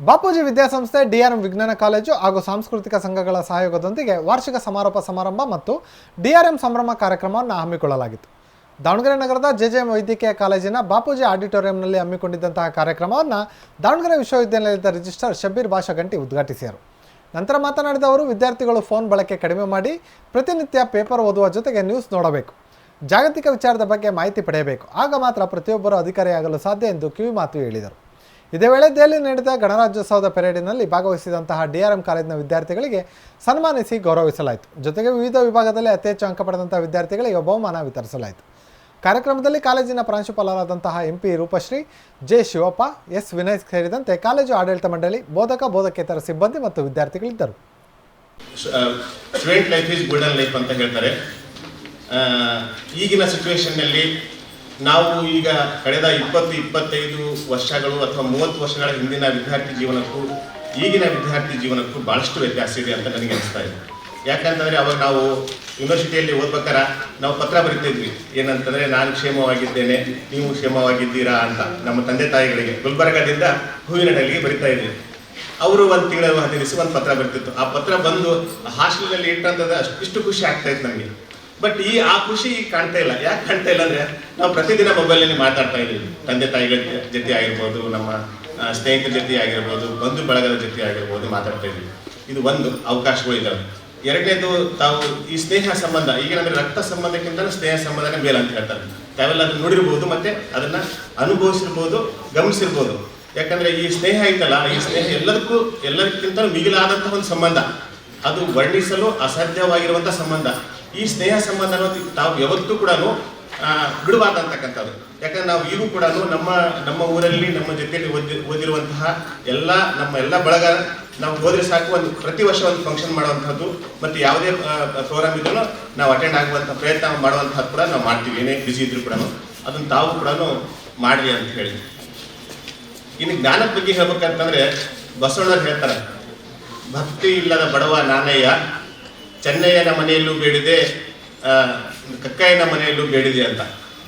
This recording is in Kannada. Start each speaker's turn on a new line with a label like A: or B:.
A: ಬಾಪೂಜಿ ವಿದ್ಯಾಸಂಸ್ಥೆ ಡಿಆರ್ಎಂ ವಿಜ್ಞಾನ ಕಾಲೇಜು ಹಾಗೂ ಸಾಂಸ್ಕೃತಿಕ ಸಂಘಗಳ ಸಹಯೋಗದೊಂದಿಗೆ ವಾರ್ಷಿಕ ಸಮಾರೋಪ ಸಮಾರಂಭ ಮತ್ತು ಡಿಆರ್ಎಂ ಸಂಭ್ರಮ ಕಾರ್ಯಕ್ರಮವನ್ನು ಹಮ್ಮಿಕೊಳ್ಳಲಾಗಿತ್ತು. ದಾವಣಗೆರೆ ನಗರದ ಜೆಜೆಎಂ ವೈದ್ಯಕೀಯ ಕಾಲೇಜಿನ ಬಾಪೂಜಿ ಆಡಿಟೋರಿಯಂನಲ್ಲಿ ಹಮ್ಮಿಕೊಂಡಿದ್ದಂತಹ ಕಾರ್ಯಕ್ರಮವನ್ನು ದಾವಣಗೆರೆ ವಿಶ್ವವಿದ್ಯಾನಿಲಯದ ರಿಜಿಸ್ಟರ್ ಶಬ್ಬೀರ್ ಭಾಷಾಗಂಟಿ ಉದ್ಘಾಟಿಸಿದರು. ನಂತರ ಮಾತನಾಡಿದ ಅವರು, ವಿದ್ಯಾರ್ಥಿಗಳು ಫೋನ್ ಬಳಕೆ ಕಡಿಮೆ ಮಾಡಿ ಪ್ರತಿನಿತ್ಯ ಪೇಪರ್ ಓದುವ ಜೊತೆಗೆ ನ್ಯೂಸ್ ನೋಡಬೇಕು. ಜಾಗತಿಕ ವಿಚಾರದ ಬಗ್ಗೆ ಮಾಹಿತಿ ಪಡೆಯಬೇಕು. ಆಗ ಮಾತ್ರ ಪ್ರತಿಯೊಬ್ಬರು ಅಧಿಕಾರಿಯಾಗಲು ಸಾಧ್ಯ ಎಂದು ಕಿವಿಮಾತು ಹೇಳಿದರು. ಇದೇ ವೇಳೆ ದೆಹಲಿ ನಡೆದ ಗಣರಾಜ್ಯೋತ್ಸವದ ಪೆರೇಡಿನಲ್ಲಿ ಭಾಗವಹಿಸಿದಂತಹ ಡಿಆರ್ಎಂ ಕಾಲೇಜಿನ ವಿದ್ಯಾರ್ಥಿಗಳಿಗೆ ಸನ್ಮಾನಿಸಿ ಗೌರವಿಸಲಾಯಿತು. ಜೊತೆಗೆ ವಿವಿಧ ವಿಭಾಗದಲ್ಲಿ ಅತಿ ಹೆಚ್ಚು ಅಂಕ ಪಡೆದಂತಹ ವಿದ್ಯಾರ್ಥಿಗಳಿಗೆ ಬಹುಮಾನ ವಿತರಿಸಲಾಯಿತು. ಕಾರ್ಯಕ್ರಮದಲ್ಲಿ ಕಾಲೇಜಿನ ಪ್ರಾಂಶುಪಾಲರಾದಂತಹ MP Rupashree, J Shivappa, S Vinay ಸೇರಿದಂತೆ ಕಾಲೇಜು ಆಡಳಿತ ಮಂಡಳಿ ಬೋಧಕ, ಬೋಧಕೇತರ ಸಿಬ್ಬಂದಿ ಮತ್ತು ವಿದ್ಯಾರ್ಥಿಗಳಿದ್ದರು.
B: ಈಗಿನ ಸಿಚುವೇಶನ್ನಲ್ಲಿ ನಾವು ಈಗ ಕಳೆದ ಇಪ್ಪತ್ತು, ಇಪ್ಪತ್ತೈದು ವರ್ಷಗಳು ಅಥವಾ ಮೂವತ್ತು ವರ್ಷಗಳ ಹಿಂದಿನ ವಿದ್ಯಾರ್ಥಿ ಜೀವನಕ್ಕೂ, ಈಗಿನ ವಿದ್ಯಾರ್ಥಿ ಜೀವನಕ್ಕೂ ಭಾಳಷ್ಟು ವ್ಯತ್ಯಾಸ ಇದೆ ಅಂತ ನನಗೆ ಅನಿಸ್ತಾ ಇದೆ. ಯಾಕಂತಂದರೆ ಅವಾಗ ನಾವು ಯೂನಿವರ್ಸಿಟಿಯಲ್ಲಿ ಓದ್ಬೇಕಾರ ನಾವು ಪತ್ರ ಬರಿತಿದ್ವಿ. ಏನಂತಂದರೆ, ನಾನು ಕ್ಷೇಮವಾಗಿದ್ದೇನೆ, ನೀವು ಕ್ಷೇಮವಾಗಿದ್ದೀರಾ ಅಂತ ನಮ್ಮ ತಂದೆ ತಾಯಿಗಳಿಗೆ, ಗುಲ್ಬರ್ಗದಿಂದ ಹೂವಿನ ಡಲ್ಲಿಗೆ ಬರಿತಾ ಇದ್ವಿ. ಅವರು ಒಂದು ತಿಂಗಳ ಹದಿನಿಸಿ ಒಂದು ಪತ್ರ ಬರ್ತಿತ್ತು. ಆ ಪತ್ರ ಬಂದು ಹಾಸ್ಟೆಲ್ನಲ್ಲಿ ಅಷ್ಟು, ಇಷ್ಟು ಖುಷಿ ಆಗ್ತಾ ಇತ್ತು ನಮಗೆ ಬಟ್ ಈ ಆ ಖುಷಿ ಕಾಣ್ತಾ ಇಲ್ಲ. ಯಾಕೆ ಕಾಣ್ತಾ ಇಲ್ಲ ಅಂದ್ರೆ ನಾವು ಪ್ರತಿದಿನ ಮೊಬೈಲಲ್ಲಿ ಮಾತಾಡ್ತಾ ಇದ್ದೀವಿ. ತಂದೆ ತಾಯಿಗಳ ಜೊತೆ ಆಗಿರ್ಬೋದು, ನಮ್ಮ ಸ್ನೇಹಿತರ ಜೊತೆ ಆಗಿರ್ಬೋದು, ಬಂಧು ಬಳಗದ ಜೊತೆ ಆಗಿರ್ಬೋದು ಮಾತಾಡ್ತಾ ಇದ್ದೀವಿ. ಇದು ಒಂದು ಅವಕಾಶಗಳು ಇದ್ದಾವೆ. ಎರಡನೇದು, ತಾವು ಈ ಸ್ನೇಹ ಸಂಬಂಧ, ಈಗ ಈಗೇನಂದ್ರೆ ರಕ್ತ ಸಂಬಂಧಕ್ಕಿಂತ ಸ್ನೇಹ ಸಂಬಂಧನೇ ಮೇಲೆ ಅಂತ ಹೇಳ್ತಾರೆ. ತಾವೆಲ್ಲ ಅದನ್ನ ನೋಡಿರ್ಬೋದು ಮತ್ತೆ ಅದನ್ನ ಅನುಭವಿಸಿರ್ಬೋದು, ಗಮನಿಸಿರ್ಬೋದು. ಯಾಕಂದ್ರೆ ಈ ಸ್ನೇಹ ಐತಲ್ಲ, ಈ ಸ್ನೇಹ ಎಲ್ಲದಕ್ಕೂ ಎಲ್ಲದಕ್ಕಿಂತ ಮಿಗಿಲಾದಂತಹ ಒಂದು ಸಂಬಂಧ. ಅದು ವರ್ಣಿಸಲು ಅಸಾಧ್ಯವಾಗಿರುವಂತಹ ಸಂಬಂಧ. ಈ ಸ್ನೇಹ ಸಂಬಂಧ ಅನ್ನೋದು ತಾವು ಯಾವತ್ತೂ ಕೂಡ ಬಿಡಬಾರ್ದಂತಕ್ಕಂಥದ್ದು ಯಾಕಂದ್ರೆ ನಾವು ಈಗೂ ಕೂಡ ನಮ್ಮ ನಮ್ಮ ಊರಲ್ಲಿ, ನಮ್ಮ ಜೊತೆಯಲ್ಲಿ ಓದಿ, ಓದಿರುವಂತಹ ಎಲ್ಲ, ನಮ್ಮ ಎಲ್ಲ ಬಳಗ, ನಾವು ಹೋದ್ರೆ ಸಾಕು ಒಂದು ಪ್ರತಿ ವರ್ಷ ಒಂದು ಫಂಕ್ಷನ್ ಮಾಡುವಂಥದ್ದು, ಮತ್ತು ಯಾವುದೇ ಪ್ರೋಗ್ರಾಮ್ ಇದ್ರೂ ನಾವು ಅಟೆಂಡ್ ಆಗುವಂಥ ಪ್ರಯತ್ನ ಮಾಡುವಂಥದ್ದು ಕೂಡ ನಾವು ಮಾಡ್ತೀವಿ. ಏನೇ ಬಿಸಿ ಇದ್ರು ಕೂಡ ಅದನ್ನು ತಾವು ಕೂಡ ಮಾಡ್ರಿ ಅಂತ ಹೇಳಿ. ಇನ್ನು ಜ್ಞಾನದ ಬಗ್ಗೆ ಹೇಳ್ಬೇಕಂತಂದ್ರೆ ಬಸವಣ್ಣ ಹೇಳ್ತಾರೆ, ಭಕ್ತಿ ಇಲ್ಲದ ಬಡವ ನಾನಯ್ಯ ಚೆನ್ನಯ್ಯನ ಮನೆಯಲ್ಲೂ ಬೇಡಿದೆ ಕಕ್ಕಯ್ಯನ ಮನೆಯಲ್ಲೂ ಬೇಡಿದೆ ಅಂತ.